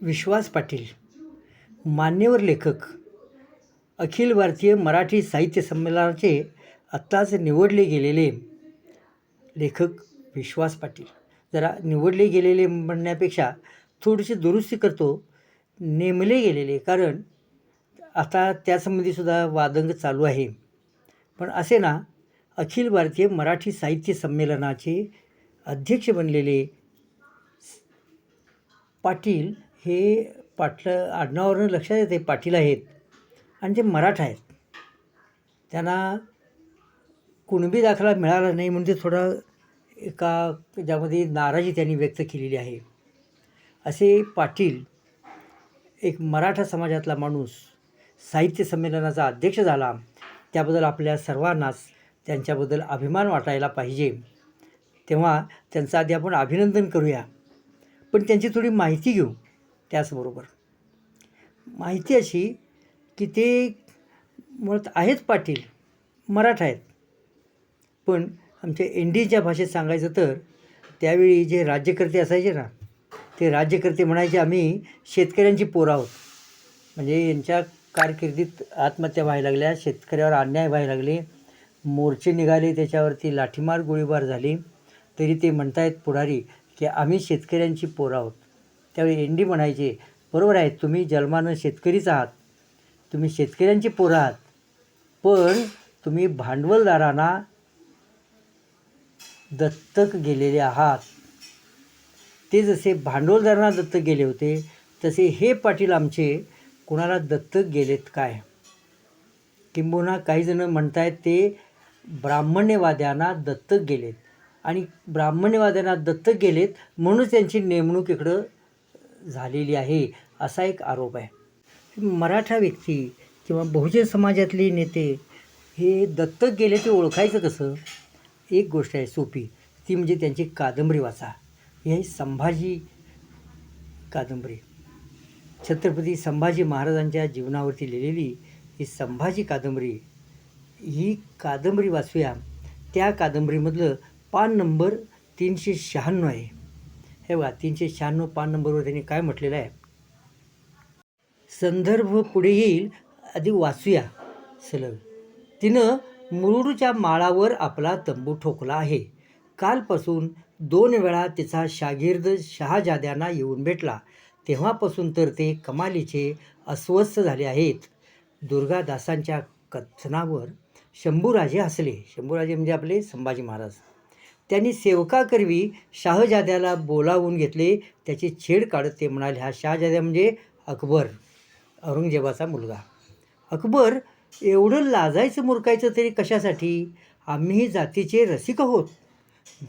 विश्वास पाटील मान्यवर लेखक अखिल भारतीय मराठी साहित्य संमेलनाचे आत्ताच निवडले गेलेले लेखक विश्वास पाटील. जरा निवडले गेलेले म्हणण्यापेक्षा थोडीशी दुरुस्ती करतो नेमले गेलेले. कारण आता त्यासंबंधीसुद्धा वादंग चालू आहे. पण असे ना अखिल भारतीय मराठी साहित्य संमेलनाचे अध्यक्ष बनलेले पाटील हे पाटलं आडनावावरून लक्षात येते पाटील आहेत आणि ते मराठा आहेत. त्यांना कुणबी दाखला मिळाला नाही म्हणजे थोडा एका ज्यामध्ये नाराजी त्यांनी व्यक्त केलेली आहे. असे पाटील एक मराठा समाजातला माणूस साहित्य संमेलनाचा अध्यक्ष झाला. त्याबद्दल आपल्या सर्वांनाच त्यांच्याबद्दल अभिमान वाटायला पाहिजे. तेव्हा त्यांचं आधी आपण अभिनंदन करूया. पण त्यांची थोडी माहिती घेऊ. त्याचबरोबर. माहिती अशी की ते मुळात आहेत पाटील मराठा आहेत. पण आमच्या इंडियनच्या भाषेत सांगायचं तर त्यावेळी जे राज्यकर्ते असायचे ना ते राज्यकर्ते म्हणायचे आम्ही शेतकऱ्यांची पोरं आहोत. म्हणजे यांच्या कारकिर्दीत आत्महत्या व्हायला लागल्या शेतकऱ्यावर अन्याय व्हायला लागले. मोर्चे निघाले त्याच्यावरती लाठीमार गोळीबार झाली. तरी ते म्हणतायत पुढारी की आम्ही शेतकऱ्यांची पोरं आहोत. त्यावेळी एंडी म्हणायचे बरोबर आहे तुम्ही जन्मानं शेतकरीच आहात. तुम्ही शेतकऱ्यांची पोरं आहात. पण तुम्ही भांडवलदारांना दत्तक गेलेले आहात. ते जसे भांडवलदारांना दत्तक गेले होते तसे हे पाटील आमचे कुणाला दत्तक गेलेत काय? किंबहुना काही म्हणत म्हणतायत ते ब्राह्मण्यवाद्यांना दत्तक गेलेत. आणि ब्राह्मण्यवाद्यांना दत्तक गेलेत म्हणूनच त्यांची नेमणूक इकडं झालेली आहे असा एक आरोप आहे. मराठा व्यक्ती किंवा बहुजन समाजातले नेते हे दत्तक गेले ते ओळखायचं कसं? एक गोष्ट आहे सोपी ती म्हणजे त्यांची कादंबरी वाचा. ही आहे संभाजी कादंबरी. छत्रपती संभाजी महाराजांच्या जीवनावरती लिहिलेली ही संभाजी कादंबरी ही कादंबरी वाचूया. त्या कादंबरीमधलं पान नंबर तीनशे शहाण्णव आहे. हे बघा तीनशे शहाण्णव पान नंबरवर त्यांनी काय म्हटलेलं आहे? संदर्भ पुढे येईल आधी वाचूया. सलग. तिनं मुरुडच्या माळावर आपला तंबू ठोकला आहे. कालपासून दोन वेळा तिचा शागिर्द शहाजाद्यांना येऊन भेटला. तेव्हापासून तर ते कमालीचे अस्वस्थ झाले आहेत. दुर्गादासांच्या कथनावर शंभूराजे हसले. शंभूराजे म्हणजे आपले संभाजी महाराज. त्यांनी सेवकाकरवी शाहजाद्याला बोलावून घेतले. त्याची छेड काढत ते म्हणाले हा शहाजाद्या म्हणजे अकबर औरंगजेबाचा मुलगा. अकबर एवढं लाजायचं मुरकायचं तरी कशासाठी? आम्ही जातीचे रसिक आहोत.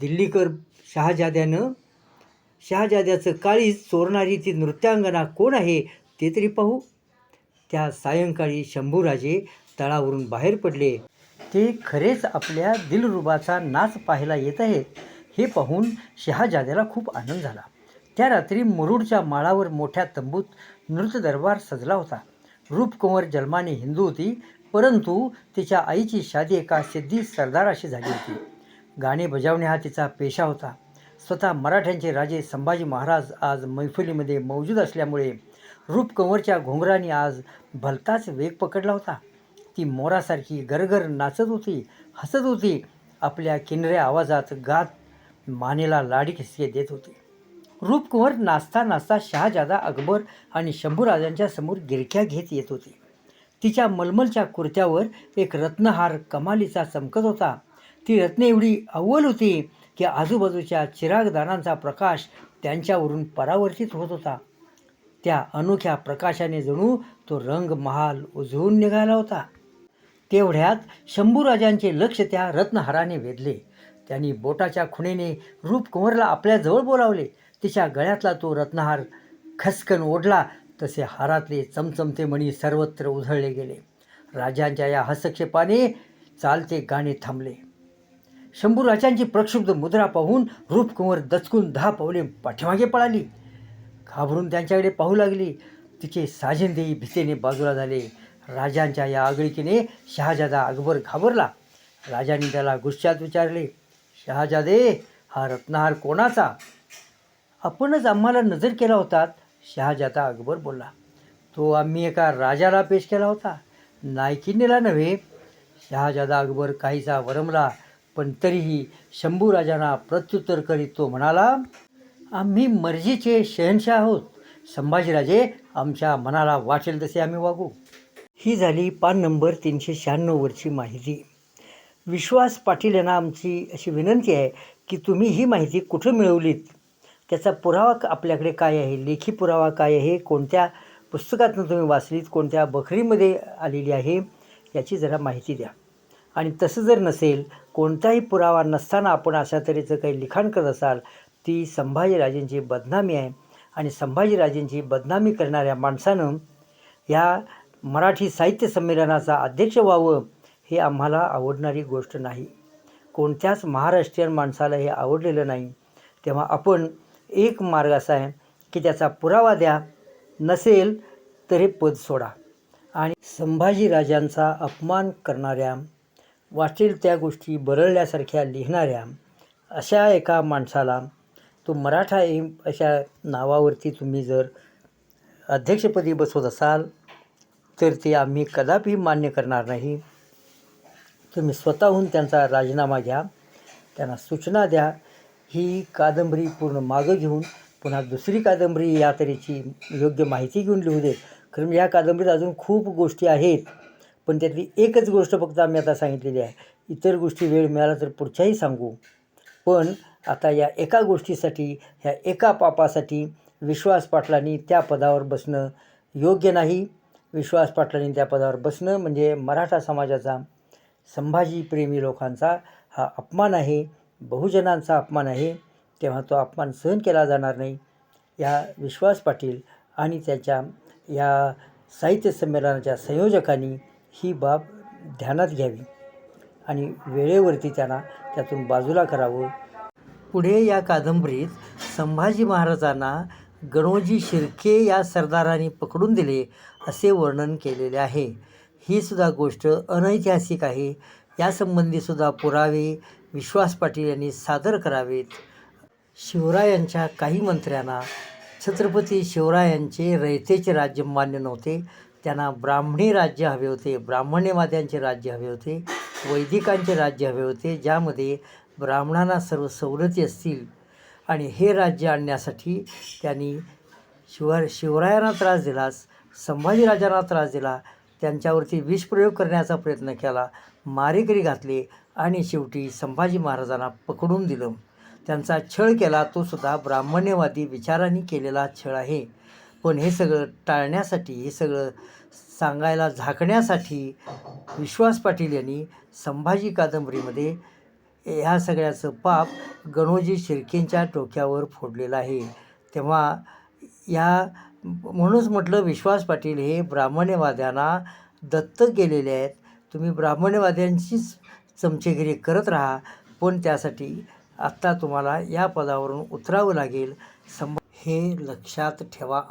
दिल्लीकर शहाजाद्यानं शहाजाद्याचं काळीच चोरणारी ती नृत्यांगना कोण आहे ते तरी पाहू. त्या सायंकाळी शंभूराजे तळावरून बाहेर पडले. ते खरेच आपल्या दिलरुबाचा नाच पाहायला येत आहेत हे पाहून शहाजाद्याला खूप आनंद झाला. त्या रात्री मुरुडच्या माळावर मोठ्या तंबूत नृत्य दरबार सजला होता. रूपकुंवर जन्माने हिंदू होती परंतु तिच्या आईची शादी एका सिद्धी सरदाराशी झाली होती. गाणे बजावणे हा तिचा पेशा होता. स्वतः मराठ्यांचे राजे संभाजी महाराज आज मैफिलीमध्ये मौजूद असल्यामुळे रूपकंवरच्या घोंगराने आज भलताच वेग पकडला होता. ती मोरासारखी गरगर नाचत होती हसत होती. आपल्या किनऱ्या आवाजात गात मानेला लाडी खिसके देत होती. रूपकुंवर नाचता नाचता शहाजादा अकबर आणि शंभूराजांच्या समोर गिरक्या घेत येत होती. तिच्या मलमलच्या कुर्त्यावर एक रत्नहार कमालीचा चमकत होता. ती रत्ने एवढी अव्वल होती की आजूबाजूच्या चिरागदानांचा प्रकाश त्यांच्यावरून परावर्तित होत होता. त्या अनोख्या प्रकाशाने जणू तो रंग महाल उजळून निघाला होता. तेवढ्यात शंभूराजांचे लक्ष त्या रत्नहाराने वेधले. त्यांनी बोटाच्या खुणेने रूपकुंवरला आपल्याजवळ बोलावले. तिच्या गळ्यातला तो रत्नहार खसकन ओढला. तसे हारातले चमचमते मणी सर्वत्र उधळले गेले. राजांच्या या हस्तक्षेपाने चालते गाणे थांबले. शंभूराजांची प्रक्षुब्ध मुद्रा पाहून रूपकुंवर दचकून दहा पावले पाठीमागे पळाली. घाबरून त्यांच्याकडे पाहू लागली. तिचे साजिंदेही भीतीने बाजूला झाले. राजांच्या या आगळिकीने शहाजादा अकबर घाबरला. राजांनी त्याला गुस्स्यात विचारले शहाजादे हा रत्नहार कोणाचा? आपणच आम्हाला नजर केला होता शहाजादा अकबर बोलला. तो आम्ही एका राजाला पेश केला होता नायकिनीला नव्हे. शहाजादा अकबर काहीसा वरमला पण तरीही शंभू राजांना प्रत्युत्तर करीत तो म्हणाला आम्ही मर्जीचे शहनशाह आहोत संभाजीराजे आमच्या मनाला वाटेल तसे आम्ही वागू ही झाली पान नंबर तीनशे शहाण्णववरची माहिती. विश्वास पाटील यांना आमची अशी विनंती आहे की तुम्ही ही माहिती कुठं मिळवलीत? त्याचा पुरावा आपल्याकडे काय आहे? लेखी पुरावा काय आहे? कोणत्या पुस्तकातून तुम्ही वाचलीत? कोणत्या बखरीमध्ये आलेली आहे? याची जरा माहिती द्या. आणि तसं जर नसेल कोणताही पुरावा नसताना आपण अशा तऱ्हेचं काही लिखाण करत असाल ती संभाजीराजेंची बदनामी आहे. आणि संभाजीराजेंची बदनामी करणाऱ्या माणसानं ह्या मराठी साहित्य संमेलनाचा अध्यक्ष व्हावं हे आम्हाला आवडणारी गोष्ट नाही. कोणत्याच महाराष्ट्रीयन माणसाला हे आवडलेलं नाही. तेव्हा आपण एक मार्ग असा आहे की त्याचा पुरावा द्या नसेल तर हे पद सोडा. आणि संभाजीराजांचा अपमान करणाऱ्या वाटेल त्या गोष्टी बरळल्यासारख्या लिहिणाऱ्या अशा एका माणसाला तो मराठा एम अशा नावावरती तुम्ही जर अध्यक्षपदी बसवत असाल तर ते आम्ही कदापि मान्य करणार नाही. तुम्ही स्वतःहून त्यांचा राजीनामा घ्या. त्यांना सूचना द्या. ही कादंबरी पूर्ण मागं घेऊन पुन्हा दुसरी कादंबरी या तऱ्हेची योग्य माहिती घेऊन लिहू देत. कारण ह्या कादंबरीत अजून खूप गोष्टी आहेत. पण त्यातली एकच गोष्ट फक्त आम्ही आता सांगितलेली आहे. इतर गोष्टी वेळ मिळाला तर पुढच्याही सांगू. पण आता या एका गोष्टीसाठी ह्या एका पापासाठी विश्वास पाटलांनी त्या पदावर बसणं योग्य नाही. विश्वास पाटलांनी त्या पदावर बसणं म्हणजे मराठा समाजाचा संभाजीप्रेमी लोकांचा हा अपमान आहे बहुजनांचा अपमान आहे तेव्हा तो अपमान सहन केला जाणार नाही. या विश्वास पाटील आणि त्याच्या या साहित्य संमेलनाच्या संयोजकांनी ही बाब ध्यानात घ्यावी आणि वेळेवरती त्यांना त्यातून बाजूला करावं. पुढे या कादंबरीत संभाजी महाराजांना गणोजी शिर्के या सरदारांनी पकडून दिले असे वर्णन केलेले आहे. ही सुद्धा गोष्ट अनैतिहासिक आहे. यासंबंधीसुद्धा पुरावे विश्वास पाटील यांनी सादर करावेत. शिवरायांच्या काही मंत्र्यांना छत्रपती शिवरायांचे रयतेचे राज्य मान्य नव्हते. त्यांना ब्राह्मणी राज्य हवे होते ब्राह्मण्यवाद्यांचे राज्य हवे होते वैदिकांचे राज्य हवे होते ज्यामध्ये ब्राह्मणांना सर्व सवलती असतील. आणि हे राज्य आणण्यासाठी त्यांनी शिवा शिवरायांना त्रास दिलास संभाजीराजांना त्रास दिला त्यांच्यावरती विषप्रयोग करण्याचा प्रयत्न केला मारेकरी घातले आणि शेवटी संभाजी महाराजांना पकडून दिलं. त्यांचा छळ केला तो सुद्धा ब्राह्मण्यवादी विचारांनी केलेला छळ आहे. पण हे सगळं टाळण्यासाठी हे सगळं सांगायला झाकण्यासाठी विश्वास पाटील यांनी संभाजी कादंबरीमध्ये ह्या सगळ्याचं पाप गणोजी शिर्केंच्या डोक्यावर फोडलेलं आहे. तेव्हा या म्हणूनच म्हटलं विश्वास पाटील हे ब्राह्मण्यवाद्यांना दत्तक गेलेले आहेत. तुम्ही ब्राह्मण्यवाद्यांचीच चमचेगिरी करत राहा पण त्यासाठी आत्ता तुम्हाला या पदावरून उतरावं लागेल. संभ हे लक्षात ठेवा.